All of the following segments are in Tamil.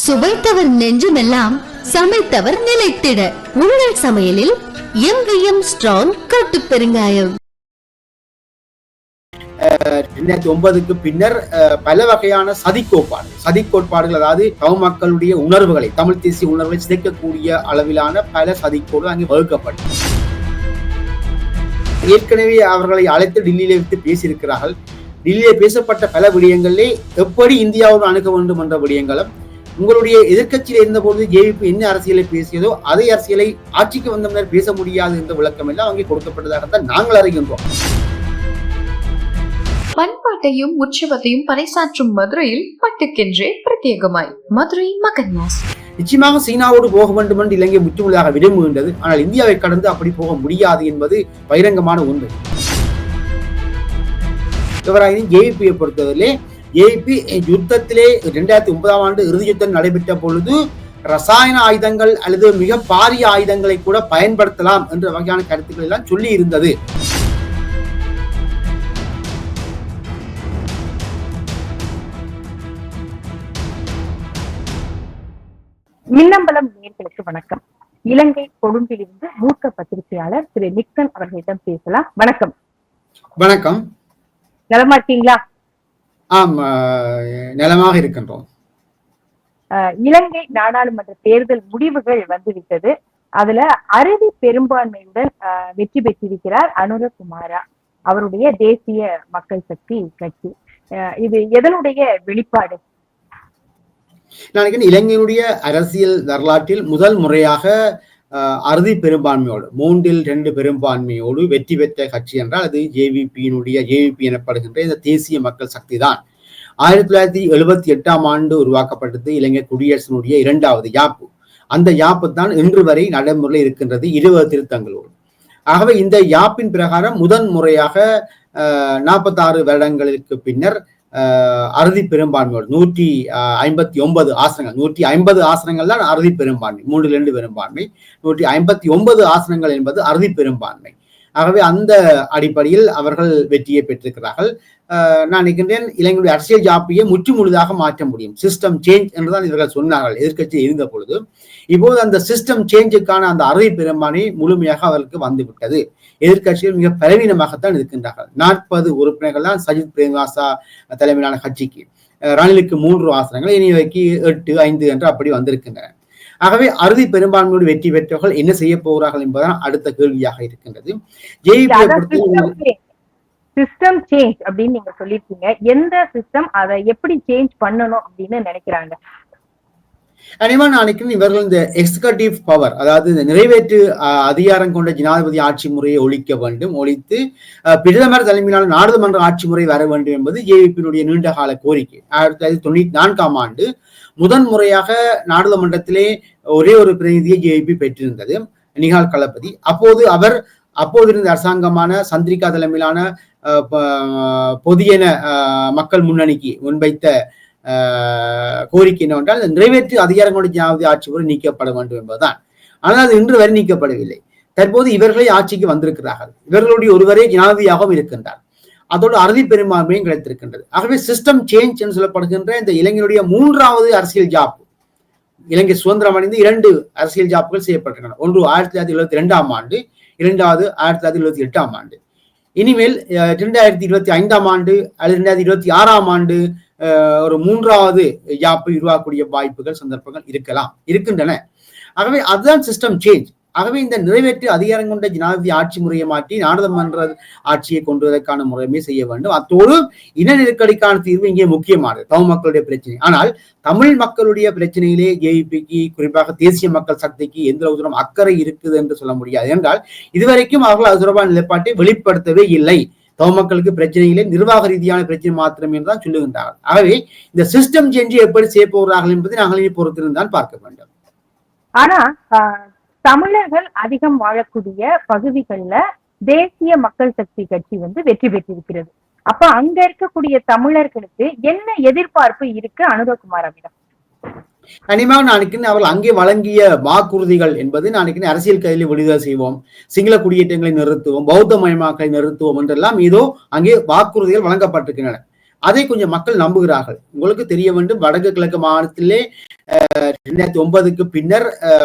சுவைத்தவர் நெஞ்சுமெல்லாம் சமைத்தவர் நிலைத்திட. உங்கள் சமையலில் எம்விஎம் ஸ்ட்ராங் கட்டு பெருங்காயம். ரெண்டாயிரத்தி ஒன்பதுக்கு பின்னர் பல வகையான சதி கோட்பாடு சதி கோட்பாடுகள் அதாவது தமிழ் மக்களுடைய உணர்வுகளை தமிழ் தேசிய உணர்வுகளை சிதைக்கக்கூடிய அளவிலான பல சதிக்கோடு அங்கே வகுக்கப்பட்டது ஏற்கனவே அவர்களை அழைத்து டெல்லியிலே விட்டு பேசியிருக்கிறார்கள். டெல்லியிலே பேசப்பட்ட பல விடயங்களிலே எப்படி இந்தியாவோடு அணுக வேண்டும் என்ற விடயங்களும் உங்களுடைய எதிர்க்கட்சியில் இருந்தபோது ஜேவிபி என்ன அரசியலை பேசியதோ அதே அரசியலை ஆட்சிக்கு வந்த முன்னர் பேச முடியாது என்ற விளக்கம் எல்லாம் அங்கே கொடுக்கப்பட்டதாகத்தான் நாங்கள் அறிகின்றோம். பண்பாட்டையும் உற்சவத்தையும் பறைசாற்றும் மதுரையில் பட்டுக்கென்றே பிரத்யேகமாய். மதுரை மகன்யாஸ் நிச்சயமாக சீனாவோடு போக வேண்டும் என்று இலங்கை முற்றுமுழுதாக விரும்புகின்றது. ஆனால் இந்தியாவை கடந்து அப்படி போக முடியாது என்பது பகிரங்கமான உண்மை. இவராயினும் ஜேபியை பொறுத்தவரையிலே ஜேபி யுத்தத்திலே இரண்டாயிரத்தி ஒன்பதாம் ஆண்டு இறுதி யுத்தம் நடைபெற்ற பொழுது ரசாயன ஆயுதங்கள் அல்லது மிக பாரிய ஆயுதங்களை கூட பயன்படுத்தலாம் என்ற வகையான கருத்துக்கள் எல்லாம் சொல்லி இருந்தது மின்னம்பலம் நேர்களுக்கு வணக்கம். இலங்கை கொழும்பிலிருந்து மூத்த பத்திரிகையாளர் திரு நிக்சன் அவர்களிடம் பேசலாம். வணக்கம். வணக்கம். நலமா இருக்கீங்களா? ஆம் நலமாக இருக்கின்றோம். இலங்கை நாடாளுமன்ற தேர்தல் முடிவுகள் வந்துவிட்டது. அதுல அறுதி பெரும்பான்மையுடன் வெற்றி பெற்றிருக்கிறார் அனுரகுமாரா அவருடைய தேசிய மக்கள் சக்தி கட்சி. இது எதனுடைய வெளிப்பாடு? நான் இலங்கையினுடைய அரசியல் வரலாற்றில் முதல் முறையாக அறுதி பெரும்பான்மையோடு மூன்றில் ரெண்டு பெரும்பான்மையோடு வெற்றி பெற்ற கட்சி என்றால் அது ஜேவிபியினுடைய ஜேவிபி எனப்படுகின்ற இந்த தேசிய மக்கள் சக்தி தான். ஆயிரத்தி தொள்ளாயிரத்தி எழுபத்தி எட்டாம் ஆண்டு உருவாக்கப்பட்டது இலங்கை குடியரசினுடைய இரண்டாவது யாப்பு. அந்த யாப்பு தான் இன்று வரை நடைமுறையில் இருக்கின்றது இருபது திருத்தங்களோடு. ஆகவே இந்த யாப்பின் பிரகாரம் முதன் முறையாக நாற்பத்தாறு வருடங்களுக்கு பின்னர் அறுதி பெரும்பான்மையோடு நூற்றி ஐம்பத்தி ஒன்பது ஆசனங்கள் நூற்றி ஐம்பது ஆசனங்கள் தான் அறுதி பெரும்பான்மை மூன்றில் இரண்டு பெரும்பான்மை நூற்றி ஐம்பத்தி ஒன்பது ஆசனங்கள் என்பது அறுதி பெரும்பான்மை. ஆகவே அந்த அடிப்படையில் அவர்கள் வெற்றியை பெற்றிருக்கிறார்கள். நான் நினைக்கின்றேன் இலங்கையுடைய அரசியல் ஜாப்பியை முற்று முழுதாக மாற்ற முடியும். சிஸ்டம் சேஞ்ச் என்றுதான் இவர்கள் சொன்னார்கள் எதிர்க்கட்சி இருந்த பொழுது. இப்போது அந்த சிஸ்டம் சேஞ்சுக்கான அந்த அறுதி பெரும்பான்மை முழுமையாக அவர்களுக்கு வந்துவிட்டது. எதிர்க்கட்சிகள் மிக பலவீனமாகத்தான் இருக்கின்றார்கள். நாற்பது உறுப்பினர்கள் தான் சஜித் பிரேமதாசா தலைமையிலான கட்சிக்கு ரணிலுக்கு மூன்று ஆசனங்கள் இனிவைக்கு எட்டு ஐந்து என்று அப்படி வந்திருக்கின்றன. ஆகவே அறுதி பெரும்பான்மையோடு வெற்றி பெற்றவர்கள் என்ன செய்ய போகிறார்கள் என்பதுதான் அடுத்த கேள்வியாக இருக்கின்றது. சிஸ்டம் சேஞ்ச் அப்படின்னு நீங்க சொல்லியிருக்கீங்க. எந்த சிஸ்டம் அதை எப்படி சேஞ்ச் பண்ணணும் அப்படின்னு நினைக்கிறாங்க? அனிமா நாளைக்கு இவர்கள் இந்த எக்ஸிகூட்டிவ் பவர் அதாவது இந்த நிறைவேற்று அதிகாரம் கொண்ட ஜனாதிபதி ஆட்சி முறையை ஒழிக்க வேண்டும் ஒழித்து பிரதமர் தலைமையிலான நாடாளுமன்ற ஆட்சி முறை வர வேண்டும் என்பது ஜேவிபியினுடைய நீண்ட கால கோரிக்கை. ஆயிரத்தி தொள்ளாயிரத்தி தொண்ணூத்தி நான்காம் ஆண்டு முதன் முறையாக நாடாளுமன்றத்திலே ஒரே ஒரு பிரதிநிதியை ஜேவிபி பெற்றிருந்தது நிகால் களபதி அப்போது அவர் அப்போது இருந்த அரசாங்கமான சந்திரிகா தலைமையிலான பொதியன மக்கள் முன்னணிக்கு முன்வைத்த கோரிக்கை என்னவென்றால் இந்த நிறைவேற்று அதிகாரம் கொண்ட ஜனாதிபதி ஆட்சி முறை நீக்கப்பட வேண்டும் என்பதுதான். ஆனால் அது இன்று வரை நீக்கப்படவில்லை. தற்போது இவர்களே ஆட்சிக்கு வந்திருக்கிறார்கள். இவர்களுடைய ஒருவரே ஜனாதிபதியாகவும் இருக்கின்றார். அதோடு அறுதி பெரும்பான்மையும் கிடைத்திருக்கின்றது. ஆகவே சிஸ்டம் சேஞ்ச் என்று சொல்லப்படுகின்ற இந்த இளைஞருடைய மூன்றாவது அரசியல் ஜாப் இலங்கை சுதந்திரம் அடைந்து இரண்டு அரசியல் ஜாப்புகள் செய்யப்பட்டிருக்கின்றன. ஒன்று ஆயிரத்தி தொள்ளாயிரத்தி எழுபத்தி ரெண்டாம் ஆண்டு இரண்டாவது ஆயிரத்தி தொள்ளாயிரத்தி எழுபத்தி எட்டாம் ஆண்டு. இனிமேல் இரண்டாயிரத்தி இருபத்தி ஐந்தாம் ஆண்டு அல்லது இரண்டாயிரத்தி இருபத்தி ஆறாம் ஆண்டு ஒரு மூன்றாவது யாப்பு உருவாக்கக்கூடிய வாய்ப்புகள் சந்தர்ப்பங்கள் இருக்கலாம் இருக்கின்றன. ஆகவே அதுதான் சிஸ்டம் சேஞ்ச் ஆகவே இந்த நிறைவேற்று அதிகாரம் கொண்ட ஜனாதிபதி ஆட்சி முறையை மாற்றி நாடாளுமன்ற ஆட்சியை கொண்டு வருவதற்கான செய்ய வேண்டும். அத்தோடு இன நெருக்கடிக்கான தீர்வு இங்கே முக்கியமானது. தமிழ் மக்களுடைய பிரச்சனை. ஆனால் தமிழ் மக்களுடைய பிரச்சனையிலே ஜேவிபிக்கு குறிப்பாக தேசிய மக்கள் சக்திக்கு எந்த தூரம் அக்கறை இருக்குது என்று சொல்ல முடியாது. என்றால் இதுவரைக்கும் அவர்கள் அது தொடர்பான நிலைப்பாட்டை வெளிப்படுத்தவே இல்லை. மக்களுக்கு பிரச்சனையிலே நிர்வாக ரீதியான பிரச்சனை மாத்திரம் என்றுதான் சொல்லுகின்றார்கள். ஆகவே இந்த சிஸ்டம் சேஞ்சு எப்படி செய்ய போகிறார்கள் என்பதை நாங்கள் பொறுத்திருந்தான் பார்க்க வேண்டும். ஆனா ஆஹ், தமிழர்கள் அதிகம் வாழக்கூடிய பகுதிகள்ல தேசிய மக்கள் சக்தி கட்சி வந்து வெற்றி பெற்றிருக்கிறது. அப்ப அங்க இருக்கக்கூடிய தமிழர்களுக்கு என்ன எதிர்பார்ப்பு இருக்கு அனுரகுமாரவிடம் கனிமாக நாளைக்கு அவர்கள் அங்கே வழங்கிய வாக்குறுதிகள் என்பது நாளைக்கு அரசியல் கைதிகளை விடுதலை செய்வோம் சிங்கள குடியேற்றங்களை நிறுத்துவோம் பௌத்த மயமாக்கலை நிறுத்துவோம் என்றெல்லாம் ஏதோ அங்கே வாக்குறுதிகள் வழங்கப்பட்டிருக்கின்றன. அதை கொஞ்சம் மக்கள் நம்புகிறார்கள். உங்களுக்கு தெரிய வேண்டும் வடக்கு கிழக்கு மாநிலத்திலே ரெண்டாயிரத்தி ஒன்பதுக்கு பின்னர்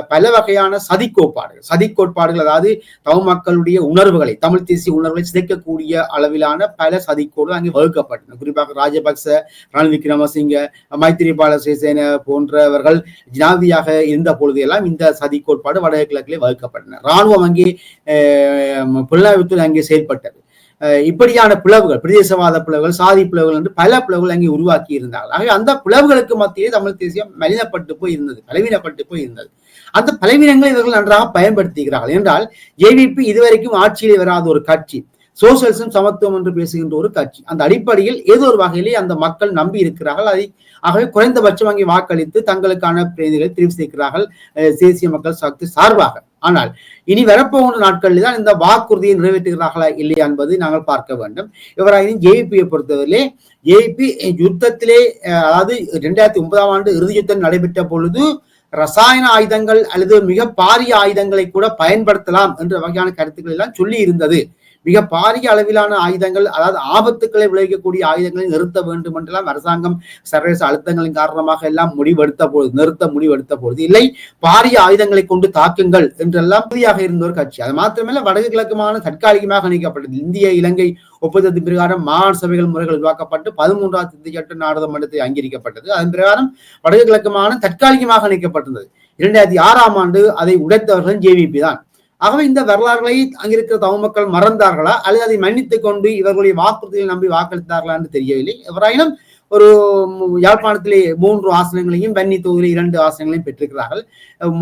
பல வகையான சதி கோட்பாடுகள் சதி கோட்பாடுகள் அதாவது தமிழ் மக்களுடைய உணர்வுகளை தமிழ் தேசிய உணர்வுகளை சிதைக்கக்கூடிய அளவிலான பல சதிக்கோடு அங்கே வகுக்கப்பட்டன. குறிப்பாக ராஜபக்ச ரணில் விக்ரமசிங்க மைத்திரிபால சிறிசேன போன்றவர்கள் ஜனாதியாக இருந்த பொழுதெல்லாம் இந்த சதி கோட்பாடு வடக்கு கிழக்கிலே வகுக்கப்பட்டன. ராணுவம் அங்கே அஹ், புலனாய்வுத்துறை அங்கே செயல்பட்டது. இப்படியான பிளவுகள் பிரதேசவாத பிளவுகள் சாதி பிளவுகள் என்று பல பிளவுகள் அங்கே உருவாக்கி இருந்தார்கள். ஆகவே அந்த பிளவுகளுக்கு மத்தியே தமிழ் தேசியம் மலினப்பட்டு போய் இருந்தது பலவீனப்பட்டு போய் இருந்தது. அந்த பலவீனங்களை இவர்கள் நன்றாக பயன்படுத்துகிறார்கள். என்றால் ஜேவிபி இதுவரைக்கும் ஆட்சியில் வராத ஒரு கட்சி சோசியலிசம் சமத்துவம் என்று பேசுகின்ற ஒரு கட்சி. அந்த அடிப்படையில் ஏதோ ஒரு வகையிலே அந்த மக்கள் நம்பி இருக்கிறார்கள். அதை ஆகவே குறைந்தபட்சம் அங்கே வாக்களித்து தங்களுக்கான பிரதிநிதிகளை தெரிவு செய்கிறார்கள் தேசிய மக்கள் சக்தி சார்பாக. ஆனால் இனி வரப்போகின்ற நாட்களில் தான் இந்த வாக்குறுதியை நிறைவேற்றுகிறார்களா இல்லையா என்பதை நாங்கள் பார்க்க வேண்டும். இவராயினும் ஜேபியை பொறுத்தவரையிலே ஜேபி யுத்தத்திலே அதாவது இரண்டாயிரத்தி ஒன்பதாம் ஆண்டு இறுதி யுத்தம் நடைபெற்ற பொழுது ரசாயன ஆயுதங்கள் அல்லது மிக பாரிய ஆயுதங்களை கூட பயன்படுத்தலாம் என்ற வகையான கருத்துக்கள் எல்லாம் சொல்லி இருந்தது மிக பாரிய அளவிலான ஆயுதங்கள் அதாவது ஆபத்துக்களை விளைவிக்கக்கூடிய ஆயுதங்களை நிறுத்த வேண்டும் என்றெல்லாம் அரசாங்கம் சர்வதேச அழுத்தங்களின் காரணமாக எல்லாம் முடிவெடுத்த பொழுது நிறுத்த முடிவெடுத்த பொழுது இல்லை பாரிய ஆயுதங்களை கொண்டு தாக்குங்கள் என்றெல்லாம் உறுதியாக இருந்த ஒரு கட்சி. அது மாத்திரமல்ல வடக்கு கிழக்குமான தற்காலிகமாக நீக்கப்பட்டது இந்திய இலங்கை ஒப்பந்தத்தின் பிரகாரம் மாகாண சபைகள் முறைகள் உருவாக்கப்பட்டு பதிமூன்றாவது திருத்த சட்ட நாடாளுமன்றத்தில் அங்கீகரிக்கப்பட்டது. அதன் பிரகாரம் வடக்கு கிழக்குமான தற்காலிகமாக நீக்கப்பட்டிருந்தது இரண்டாயிரத்தி ஆறாம் ஆண்டு அதை உடைத்தவர்கள் ஜேவிபி தான். ஆகவே இந்த வரலாறுகளை அங்கிருக்கிற தமிழ் மக்கள் மறந்தார்களா? அல்லது அதை மன்னித்துக் கொண்டு இவர்களுடைய வாக்குறுதிகளை நம்பி வாக்களித்தார்களா என்று தெரியவில்லை. எவராயினும் ஒரு யாழ்ப்பாணத்திலே மூன்று ஆசனங்களையும் வன்னி தொகுதியில் இரண்டு ஆசனங்களையும் பெற்றிருக்கிறார்கள்.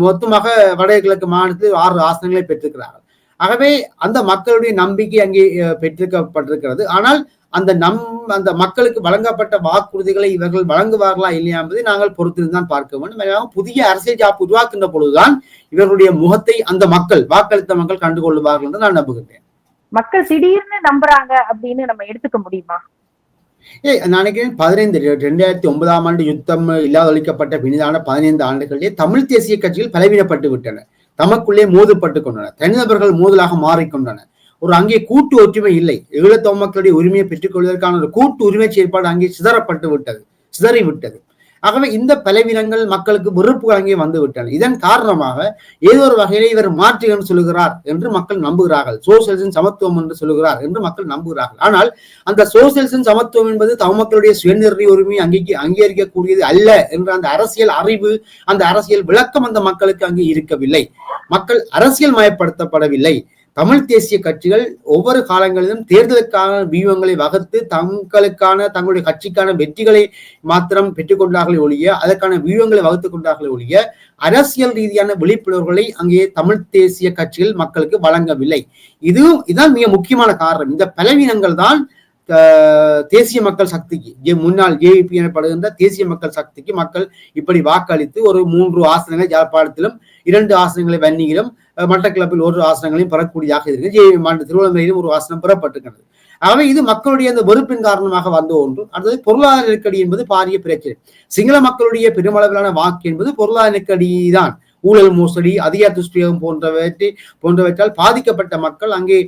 மொத்தமாக வடகிழக்கு மாநிலத்தில் ஆறு ஆசனங்களை பெற்றிருக்கிறார்கள். ஆகவே அந்த மக்களுடைய நம்பிக்கை அங்கே பெற்றிருக்கப்பட்டிருக்கிறது. ஆனால் அந்த நம் அந்த மக்களுக்கு வழங்கப்பட்ட வாக்குறுதிகளை இவர்கள் வழங்குவார்களா இல்லையா என்பதை நாங்கள் பொறுத்திருந்தான் பார்க்க வேண்டும். புதிய அரசியல் ஜாப் உருவாக்குகின்ற பொழுதுதான் இவர்களுடைய முகத்தை அந்த மக்கள் வாக்களித்த மக்கள் கண்டுகொள்வார்கள் என்று நான் நம்புகின்றேன். மக்கள் திடீர்னு நம்புறாங்க அப்படின்னு நம்ம எடுத்துக்க முடியுமா? ஏய் நான் நினைக்கிறேன் பதினைந்து ரெண்டாயிரத்தி ஒன்பதாம் ஆண்டு யுத்தம் இல்லாதொழிக்கப்பட்ட பினிதான பதினைந்து ஆண்டுகளிலே தமிழ் தேசிய கட்சிகள் பலவீனப்பட்டு விட்டன. தமக்குள்ளே மோதுப்பட்டு கொண்டன. தனிநபர்கள் மோதலாக மாறிக்கொண்டன ஒரு அங்கே கூட்டு ஒற்றுமை இல்லை. ஈழத்தமிழ் மக்களுடைய உரிமையை பெற்றுக்கொள்வதற்கான ஒரு கூட்டு உரிமை செயற்பாடு அங்கே சிதறப்பட்டு விட்டது. சிதறி விட்டது. ஆகவே இந்த பலவீனங்கள் மக்களுக்கு வெறுப்புகள் அங்கே வந்து விட்டன. இதன் காரணமாக ஏதோ ஒரு வகையிலே இவர் மாற்றுகள் சொல்லுகிறார் என்று மக்கள் நம்புகிறார்கள். சோசியலிசம் சமத்துவம் என்று சொல்லுகிறார் என்று மக்கள் நம்புகிறார்கள். ஆனால் அந்த சோசியலிசம் சமத்துவம் என்பது தமிழ் மக்களுடைய சுயநிர்ணய உரிமையை அங்கீக அங்கீகரிக்கக்கூடியது அல்ல என்ற அந்த அரசியல் அறிவு அந்த அரசியல் விளக்கம் அந்த மக்களுக்கு அங்கே இருக்கவில்லை. மக்கள் அரசியல் மயப்படுத்தப்படவில்லை. தமிழ் தேசிய கட்சிகள் ஒவ்வொரு காலங்களிலும் தேர்தலுக்கான வியூகங்களை வகுத்து தங்களுக்கான தங்களுடைய கட்சிக்கான வெற்றிகளை மாத்திரம் பெற்றுக்கொண்டார்களே ஒழிய அதற்கான வியூகங்களை வகுத்துக் கொண்டார்களே ஒழிய அரசியல் ரீதியான விழிப்புணர்வுகளை அங்கே தமிழ் தேசிய கட்சிகள் மக்களுக்கு வழங்கவில்லை. இது இதுதான் மிக முக்கியமான காரணம். இந்த பலவீனங்கள் தான் தேசிய மக்கள் சக்திக்கு முன்னாள் ஜேவிபி எனப்படுகின்ற தேசிய மக்கள் சக்திக்கு மக்கள் இப்படி வாக்களித்து ஒரு மூன்று ஆசனங்களை யாழ்ப்பாணத்திலும் இரண்டு ஆசனங்களை வன்னியிலும் அஹ், ஒரு ஆசனங்களையும் பெறக்கூடியதாக இருக்கு. ஜே மாநில திருவண்ணாமலையிலும் ஒரு ஆசனம் பெறப்பட்டிருக்கிறது. ஆகவே இது மக்களுடைய அந்த வெறுப்பின் காரணமாக வந்த ஒன்று. அடுத்தது பொருளாதார நெருக்கடி என்பது பாரிய பிரச்சனை. சிங்கள மக்களுடைய பெருமளவிலான வாக்கு என்பது பொருளாதார நெருக்கடி தான் ஊழல் மோசடி அதிகார துஷ்பிரயோகம் போன்றவற்றை போன்றவற்றால் பாதிக்கப்பட்ட மக்கள் அங்கே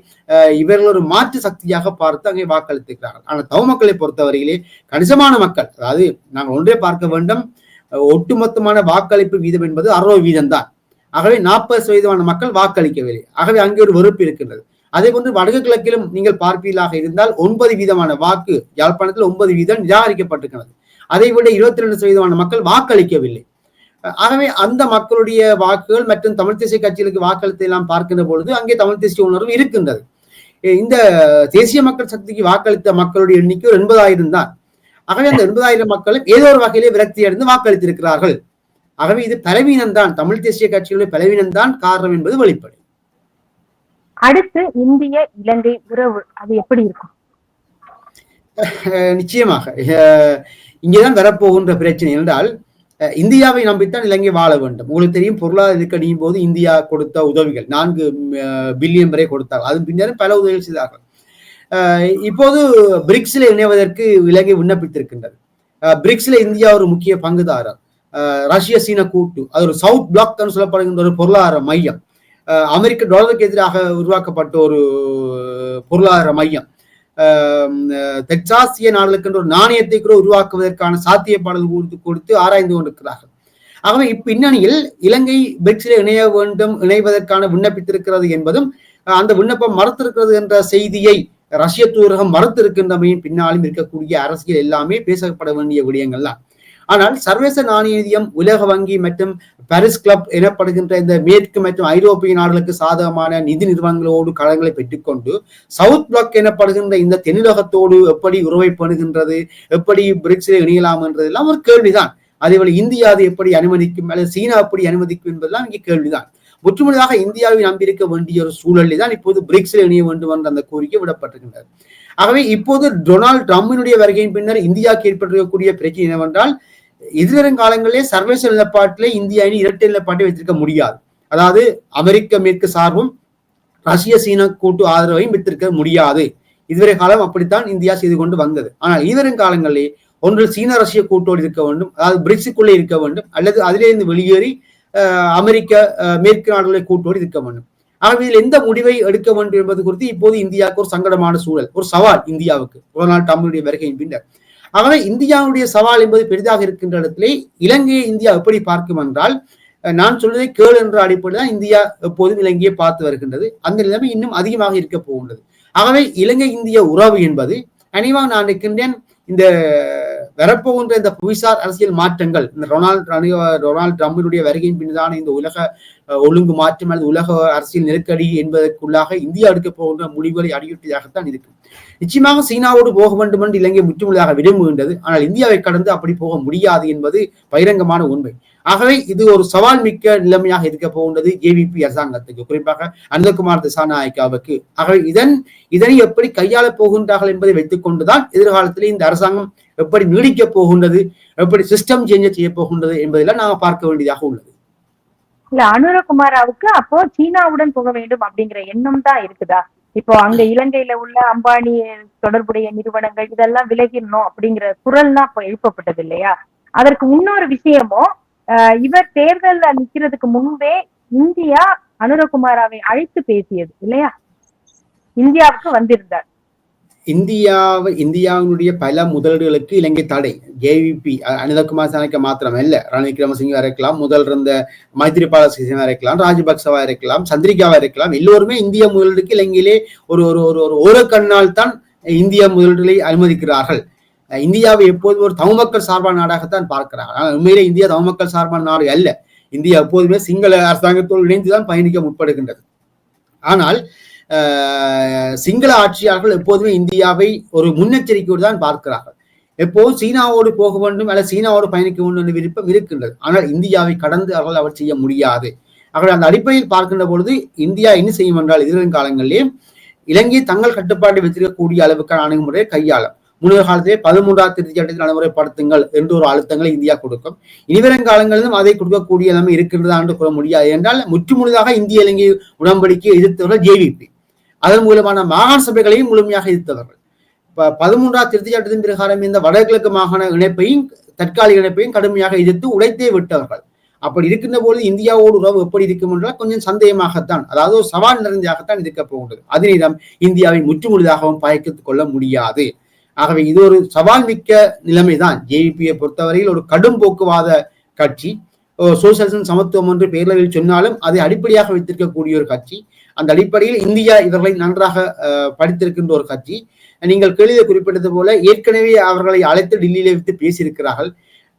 இவர்கள் ஒரு மாற்று சக்தியாக பார்த்து அங்கே வாக்களித்திருக்கிறார்கள். ஆனால் தவ மக்களை பொறுத்தவரையிலே கணிசமான மக்கள் அதாவது நாங்கள் ஒன்றே பார்க்க வேண்டும். ஒட்டுமொத்தமான வாக்களிப்பு வீதம் என்பது அறுபது வீதம் தான் ஆகவே நாற்பது சதவீதமான மக்கள் வாக்களிக்கவில்லை. ஆகவே அங்கே ஒரு வெறுப்பு இருக்கின்றது. அதே போன்று வடக்கு கிழக்கிலும் நீங்கள் பார்ப்பீர்களாக இருந்தால் ஒன்பது வீதமான வாக்கு யாழ்ப்பாணத்தில் ஒன்பது வீதம் நிராகரிக்கப்பட்டிருக்கிறது. அதை விட இருபத்தி ரெண்டு சதவீதமான மக்கள் வாக்களிக்கவில்லை. ஆகவே அந்த மக்களுடைய வாக்குகள் மற்றும் தமிழ் தேசிய கட்சிகளுக்கு வாக்களித்த எல்லாம் பார்க்கின்ற பொழுது அங்கே தமிழ் தேசிய உணர்வு இருக்கின்றது. இந்த தேசிய மக்கள் சக்திக்கு வாக்களித்த மக்களுடைய எண்ணிக்கை ஒரு எண்பதாயிரம் தான். ஆகவே அந்த எண்பதாயிரம் மக்களும் ஏதோ ஒரு வகையிலே விரக்தி அடைந்து வாக்களித்திருக்கிறார்கள். ஆகவே இது பலவீனம் தான் தமிழ் தேசிய கட்சிகளுடைய பலவீனம் தான் காரணம் என்பது வெளிப்படை. அடுத்து இந்திய இலங்கை உறவு அது எப்படி இருக்கும்? நிச்சயமாக. இங்கேதான் வரப்போகின்ற பிரச்சனை என்றால் இந்தியாவை நம்பித்தான் இலங்கை வாழ வேண்டும். உங்களுக்கு தெரியும் பொருளாதார நெருக்கடியின் போது இந்தியா கொடுத்த உதவிகள் நான்கு பில்லியன் வரை கொடுத்தார். அதன் பின்னரும் பல உதவிகள் செய்தார்கள். இப்போது பிரிக்ஸில் இணைவதற்கு இலங்கை விண்ணப்பித்திருக்கின்றது. பிரிக்ஸில் இந்தியா ஒரு முக்கிய பங்குதாரர். ரஷ்ய சீன கூட்டு. அது ஒரு சவுத் பிளாக் தான் சொல்லப்படுகின்ற ஒரு பொருளாதார மையம். அமெரிக்க டாலருக்கு எதிராக உருவாக்கப்பட்ட ஒரு பொருளாதார மையம். தெற்காசிய நாடுகளுக்கென்ற ஒரு நாணயத்தை கூட உருவாக்குவதற்கான சாத்தியப்பாடல் கொடுத்து கொடுத்து ஆராய்ந்து கொண்டிருக்கிறார்கள். ஆகவே இப்பின்னணியில் இலங்கை பிரிக்ஸில் இணைய வேண்டும் இணைவதற்கான விண்ணப்பித்திருக்கிறது என்பதும் அந்த விண்ணப்பம் மறுத்திருக்கிறது என்ற செய்தியை ரஷ்ய தூதரகம் மறுத்திருக்கின்றமையின் பின்னாலும் இருக்கக்கூடிய அரசியல் எல்லாமே பேசப்பட வேண்டிய விடயங்கள் தான் ஆனால் சர்வதேச நாணய உலக வங்கி மற்றும் பாரிஸ் கிளப் எனப்படுகின்ற இந்த மேற்கு மற்றும் ஐரோப்பிய நாடுகளுக்கு சாதகமான நிதி நிறுவனங்களோடு கடன்களை பெற்றுக்கொண்டு சவுத் பிளாக் எனப்படுகின்ற இந்த தென்னுலகத்தோடு எப்படி உறவை பண்ணுகின்றது எப்படி பிரிக்ஸில் இணையலாம் என்றதெல்லாம் ஒரு கேள்விதான். அதேபோல இந்தியா அது எப்படி அனுமதிக்கும் அல்லது சீனா எப்படி அனுமதிக்கும் என்பதெல்லாம் இங்கே கேள்விதான். முற்றுமுழுதாக இந்தியாவை நம்பியிருக்க வேண்டிய ஒரு சூழலில் தான் இப்போது பிரிக்ஸில் இணைய வேண்டும் என்ற அந்த கோரிக்கை விடப்பட்டிருக்கின்றது. ஆகவே இப்போது டொனால்டு ட்ரம்பினுடைய வருகையின் பின்னர் இந்தியாவுக்கு ஏற்பட்டிருக்கக்கூடிய பிரச்சனை என்னவென்றால் எதிர்வரும் காலங்களிலே சர்வதேச நிலப்பாட்டிலே இந்திய அணி இரட்டை நிலப்பாட்டை வைத்திருக்க முடியாது. அதாவது அமெரிக்க மேற்கு சார்பும் ரஷ்ய சீன கூட்டு ஆதரவையும் வைத்திருக்க முடியாது. இதுவரை காலம் அப்படித்தான் இந்தியா செய்து கொண்டு வந்தது. ஆனால் இதுவரும் காலங்களிலே ஒன்று சீன ரஷ்ய கூட்டோடு இருக்க வேண்டும். அதாவது பிரிக்ஸுக்குள்ளே இருக்க வேண்டும். அல்லது அதிலிருந்து வெளியேறி அஹ், அமெரிக்க அஹ், மேற்கு நாடுகளை கூட்டோடு இருக்க வேண்டும். ஆகவே இதில் எந்த முடிவை எடுக்க வேண்டும் என்பது குறித்து இப்போது இந்தியாவுக்கு ஒரு சங்கடமான சூழல் ஒரு சவால் இந்தியாவுக்கு. ஒரு நாள் தமிழுடைய வருகையின் பின்னர். ஆகவே இந்தியாவுடைய சவால் என்பது பெரிதாக இருக்கின்ற இடத்திலே இலங்கையை இந்தியா எப்படி பார்க்கும் என்றால் நான் சொல்வதை கேள் என்ற அடிப்படையில் தான் இந்தியா எப்போதும் இலங்கையை பார்த்து வருகின்றது. அந்த நிலைமை இன்னும் அதிகமாக இருக்க போகின்றது. ஆகவே இலங்கை இந்திய உறவு என்பது அனிவாக நான் இருக்கின்றேன் இந்த வரப்போகின்ற இந்த புவிசார் அரசியல் மாற்றங்கள் இந்த ரொனால்ட் ரணி- ட்ரம்பினுடைய வருகையின் பின்னதான இந்த உலக ஒழுங்கு மாற்றம் அல்லது உலக அரசியல் நெருக்கடி என்பதற்குள்ளாக இந்தியா எடுக்க போகின்ற முடிவுகளை அடியுட்டியாகத்தான் இருக்கும் நிச்சயமாக சீனாவோடு போக வேண்டும் என்று இலங்கை முற்றுமுழுதாக விரும்புகின்றது. ஆனால் இந்தியாவை கடந்து அப்படி போக முடியாது என்பது பகிரங்கமான உண்மை. ஆகவே இது ஒரு சவால் மிக்க நிலைமையாக இருக்க போகின்றது ஏவிபி அரசாங்கத்துக்கு குறிப்பாக அனந்தகுமார் திசாநாயக்காவுக்கு. ஆகவே இதன் இதனை எப்படி கையாளப் போகின்றார்கள் என்பதை வைத்துக் கொண்டுதான் எதிர்காலத்தில் இந்த அரசாங்கம் எப்படி நீடிக்க போகின்றது எப்படி சிஸ்டம் சேஞ்ச் செய்ய போகின்றது என்பதெல்லாம் நாம் பார்க்க வேண்டியதாக உள்ளது. இல்ல அனுரகுமாராவுக்கு அப்போ சீனாவுடன் போக வேண்டும் அப்படிங்கிற எண்ணம் தான் இருக்குதா? இப்போ அங்க இலங்கையில உள்ள அம்பானி தொடர்புடைய நிறுவனங்கள் இதெல்லாம் விலகிடணும் அப்படிங்கிற குரல்லாம் இப்போ எழுப்பப்பட்டது இல்லையா? அதற்கு இன்னொரு விஷயமும் ஆஹ் இவர் தேர்தல்ல நிக்கிறதுக்கு முன்பே இந்தியா அனுரகுமாராவை அழைத்து பேசியது இல்லையா? இந்தியாவுக்கு வந்திருந்தார். இந்தியாவை இந்தியாவினுடைய பல முதலீடுகளுக்கு இலங்கை தடை. ஜேவிபி அனிதகுமார் சேனைக்கு மாத்திரம் இல்ல. ரணில் விக்ரமசிங்கவா இருக்கலாம் முதல் இருந்த மைத்ரிபால சிசேனா இருக்கலாம் ராஜபக்சவா இருக்கலாம் சந்திரிகாவா இருக்கலாம். எல்லோருமே இந்திய முதலீடுக்கு இலங்கையிலே ஒரு ஒரு ஒரு ஒரு ஒரு கண்ணால் தான் இந்திய முதலீடுகளை அனுமதிக்கிறார்கள். இந்தியாவை எப்போதும் ஒரு தமிழ் சார்பான நாடாகத்தான் பார்க்கிறார்கள் ஆனால் உண்மையிலே இந்தியா தமிழ் சார்பான நாடு அல்ல. இந்தியா எப்போதுமே சிங்கள அரசாங்கத்தோடு இணைந்துதான் பயணிக்க முற்படுகின்றது. ஆனால் சிங்கள ஆட்சியாளர்கள் எப்போதுமே இந்தியாவை ஒரு முன்னெச்சரிக்கையோடு தான் பார்க்கிறார்கள். எப்போதும் சீனாவோடு போக வேண்டும் அல்லது சீனாவோடு பயணிக்க வேண்டும் என்ற விருப்பம் இருக்கின்றது. ஆனால் இந்தியாவை கடந்து அவர்கள் அவர் செய்ய முடியாது. அவர்கள் அந்த அடிப்படையில் பார்க்கின்ற பொழுது இந்தியா என்ன செய்யும் என்றால் எதிர்வரும் காலங்களிலே இலங்கை தங்கள் கட்டுப்பாட்டை வைத்திருக்கக்கூடிய அளவுக்கான அணுகுமுறையை கையாளும். முன்னொரு காலத்திலே பதிமூன்றாவது திருத்தி சட்டத்தை நடைமுறைப்படுத்துங்கள் என்று ஒரு அழுத்தங்களை இந்தியா கொடுக்கும். இனிவரும் காலங்களிலும் அதை கொடுக்கக்கூடிய நிலைமை இருக்கின்றதா என்று கூற முடியாது என்றால் முற்று முழுதாக இந்திய இலங்கை உடன்படிக்கையை எதிர்த்தவர்கள் ஜேவிபி. அதன் மூலமான மாகாண சபைகளையும் முழுமையாக எதிர்த்தவர்கள். ப- பதிமூன்றாவது திருத்தி சட்டத்தின் பிரகாரம் இந்த வடகிழக்கு மாகாண இணைப்பையும் தற்காலிக இணைப்பையும் கடுமையாக எதிர்த்து உடைத்தே விட்டவர்கள். அப்படி இருக்கின்ற போது இந்தியாவோடு உறவு எப்படி இருக்கும் என்றால் கொஞ்சம் சந்தேகமாகத்தான் அதாவது ஒரு சவால் நிறைந்ததாகத்தான் இருக்க போகின்றது. அதனிடம் இந்தியாவை முற்றுமுழுதாகவும் பயக்கித்து கொள்ள முடியாது. ஆகவே இது ஒரு சவால் மிக்க நிலைமைதான். ஜேவிபியை பொறுத்தவரையில் ஒரு கடும் போக்குவாத கட்சி. சோசியலிசம் சமத்துவம் என்று பேரளவில் சொன்னாலும் அதை அடிப்படையாக வைத்திருக்கக்கூடிய ஒரு கட்சி. அந்த அடிப்படையில் இந்தியா இவர்களை நன்றாக படித்திருக்கின்ற ஒரு கட்சி. நீங்கள் கேள்வியை குறிப்பிட்டது போல ஏற்கனவே அவர்களை அழைத்து டெல்லியிலே வைத்து பேசியிருக்கிறார்கள்.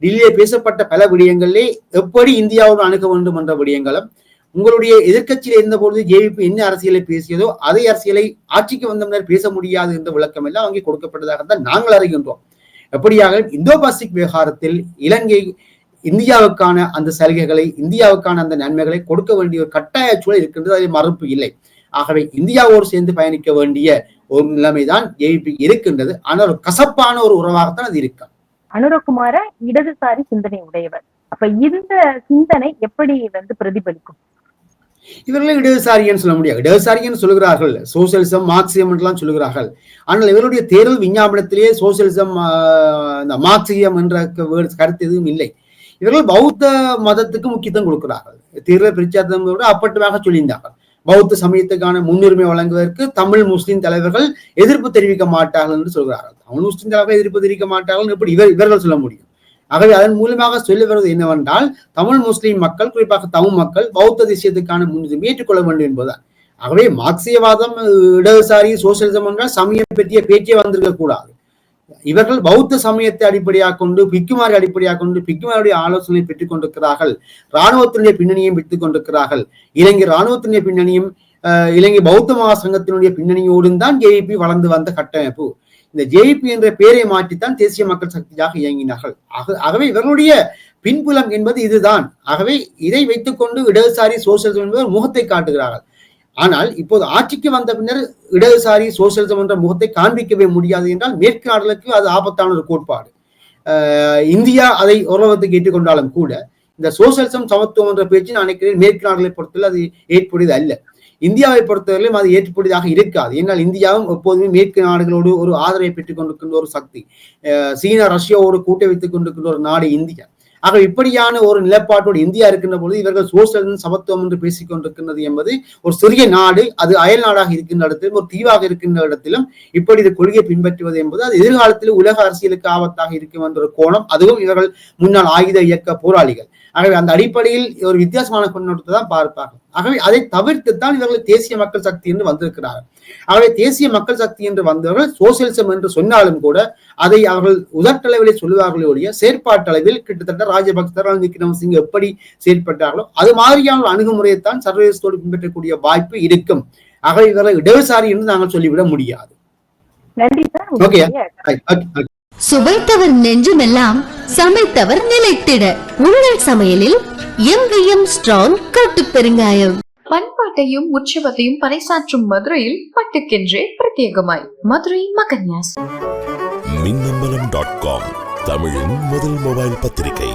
டெல்லியிலே பேசப்பட்ட பல விடயங்களிலே எப்படி இந்தியாவோடு அணுக வேண்டும் என்ற விடயங்களும் உங்களுடைய எதிர்க்கட்சியில் இருந்தபோது ஜேவிபி என்ன அரசியலை பேசியதோ அதே அரசியலை ஆட்சிக்கு வந்த பேச முடியாது என்ற விளக்கம் எல்லாம் அங்கே கொடுக்கப்பட்டதாக தான் நாங்கள் அறிகின்றோம். எப்படியாக இந்தோ பசிபிக் விவகாரத்தில் இலங்கை இந்தியாவுக்கான அந்த சலுகைகளை இந்தியாவுக்கான அந்த நன்மைகளை கொடுக்க வேண்டிய ஒரு கட்டாய சூழல் இருக்கின்றது அதில் மறுப்பு இல்லை. ஆகவே இந்தியாவோடு சேர்ந்து பயணிக்க வேண்டிய ஒரு நிலைமைதான் ஜேபி இருக்கின்றது. ஆனால் ஒரு கசப்பான ஒரு உறவாகத்தான் அது இருக்கு. அனுரகுமார இடதுசாரி சிந்தனை உடையவர். அப்ப இந்த சிந்தனை எப்படி வந்து பிரதிபலிக்கும்? இவர்களை இடதுசாரின்னு சொல்ல முடியாது. இடதுசாரின்னு சொல்லுகிறார்கள். சோசியலிசம் மார்க்சியம் என்றெல்லாம் சொல்லுகிறார்கள். ஆனால் இவருடைய தேர்தல் விஞ்ஞாபனத்திலேயே சோசியலிசம் மார்க்சியம் என்ற கருத்து எதுவும் இல்லை. இவர்கள் பௌத்த மதத்துக்கு முக்கியத்துவம் கொடுக்கிறார்கள். தீர்வை பிரிச்சாதோட அப்பட்டமாக சொல்லியிருந்தார்கள். பௌத்த சமயத்துக்கான முன்னுரிமை வழங்குவதற்கு தமிழ் முஸ்லிம் தலைவர்கள் எதிர்ப்பு தெரிவிக்க மாட்டார்கள் என்று சொல்கிறார்கள். தமிழ் முஸ்லிம் தலைவர்கள் எதிர்ப்பு தெரிவிக்க மாட்டார்கள் எப்படி இவர் இவர்கள் சொல்ல முடியும்? ஆகவே அதன் மூலமாக சொல்லி வருவது என்னவென்றால் தமிழ் முஸ்லிம் மக்கள் குறிப்பாக தமிழ் மக்கள் பௌத்த தேசியத்துக்கான முன்னுரிமை ஏற்றுக்கொள்ள வேண்டும் என்பதுதான். ஆகவே மார்க்சியவாதம் இடதுசாரி சோசியலிசம் என்றால் சமயம் பற்றிய பேச்சே வந்திருக்க கூடாது இவர்கள் பௌத்த சமயத்தை அடிப்படையாக கொண்டு பிக்குமாரி அடிப்படையாக கொண்டு பிக்குமாருடைய ஆலோசனை பெற்றுக் கொண்டிருக்கிறார்கள். இராணுவத்தினுடைய பின்னணியும் பெற்றுக் கொண்டிருக்கிறார்கள். இலங்கை இராணுவத்தினுடைய பின்னணியும் இலங்கை பௌத்த மகாசங்கத்தினுடைய பின்னணியோடும் தான் ஜேபி வளர்ந்து வந்த கட்டமைப்பு. இந்த ஜேபி என்ற பெயரை மாற்றித்தான் தேசிய மக்கள் சக்தியாக இயங்கினார்கள். ஆகவே இவர்களுடைய பின்புலம் என்பது இதுதான். ஆகவே இதை வைத்துக்கொண்டு இடதுசாரி சோசியலிசம் என்பது முகத்தை காட்டுகிறார்கள். ஆனால் இப்போது ஆட்சிக்கு வந்த பின்னர் இடதுசாரி சோசியலிசம் என்ற முகத்தை காண்பிக்கவே முடியாது என்றால் மேற்கு நாடுகளுக்கு அது ஆபத்தான ஒரு கோட்பாடு. இந்தியா அதை ஓரளவுக்கு ஏற்றுக்கொண்டாலும் கூட இந்த சோசியலிசம் சமத்துவம் என்ற பேச்சு நான் நினைக்கிறேன் மேற்கு நாடுகளை பொறுத்தவரை அது ஏற்புடையது அல்ல. இந்தியாவை பொறுத்தவரையிலும் அது ஏற்றுப்படியதாக இருக்காது. ஏன்னால் இந்தியாவும் எப்போதுமே மேற்கு நாடுகளோடு ஒரு ஆதரவை பெற்றுக் கொண்டிருக்கின்ற ஒரு சக்தி. சீனா ரஷ்யாவோடு கூட்டை வைத்துக் கொண்டிருக்கின்ற ஒரு நாடு இந்தியா. ஆக இப்படியான ஒரு நிலைப்பாட்டோடு இந்தியா இருக்கின்ற பொழுது இவர்கள் சோசியலிசம் சமத்துவம் என்று பேசிக் கொண்டிருக்கின்றது என்பது ஒரு சிறிய நாடு அது அயல் நாடாக இருக்கின்ற இடத்திலும் ஒரு தீவாக இருக்கின்ற இடத்திலும் இப்படி இது கொள்கையை பின்பற்றுவது என்பது அது எதிர்காலத்தில் உலக அரசியலுக்கு ஆபத்தாக இருக்கும் என்ற ஒரு கோணம் அதுவும் இவர்கள் முன்னாள் ஆயுத இயக்க போராளிகள். ஆகவே அந்த அடிப்படையில் ஒரு வித்தியாசமான கண்ணோட்டத்தை தான் பார்ப்பார்கள். ஆகவே அதை தவிர்த்துத்தான் இவர்கள் தேசிய மக்கள் சக்தி என்று வந்திருக்கிறார்கள். ஆகவே தேசிய மக்கள் சக்தி என்று வந்தவர்கள் சோசியலிசம் என்று சொன்னாலும் கூட அதை அவர்கள் உதட்டளவிலே சொல்லுவார்களே ஒழிய செயற்பாட்டளவில் கிட்டத்தட்ட ராஜபக்சர் ரணில் விக்ரமசிங்க எப்படி செயற்பட்டார்களோ அது மாதிரியான அணுகுமுறையைத்தான் சர்வதேசத்தோடு பின்பற்றக்கூடிய வாய்ப்பு இருக்கும். ஆகவே இவர்களை இடதுசாரி என்று நாங்கள் சொல்லிவிட முடியாது. நன்றி சார். Okay. சுவைத்தவர் நெஞ்சுமெல்லாம் சமைத்தவர் நிலைத்திட. உங்கள் சமையலில் எம்விஎம் ஸ்ட்ராங் கட்டு பெருங்காயம். பண்பாட்டையும் உற்சவத்தையும் பறைசாற்றும் மதுரையில் பட்டுக்கென்றே பிரத்யேகமாய். மதுரை மகன்யாஸ். மின்னம்பலம் டாட் காம் தமிழின் முதல் மொபைல் பத்திரிகை.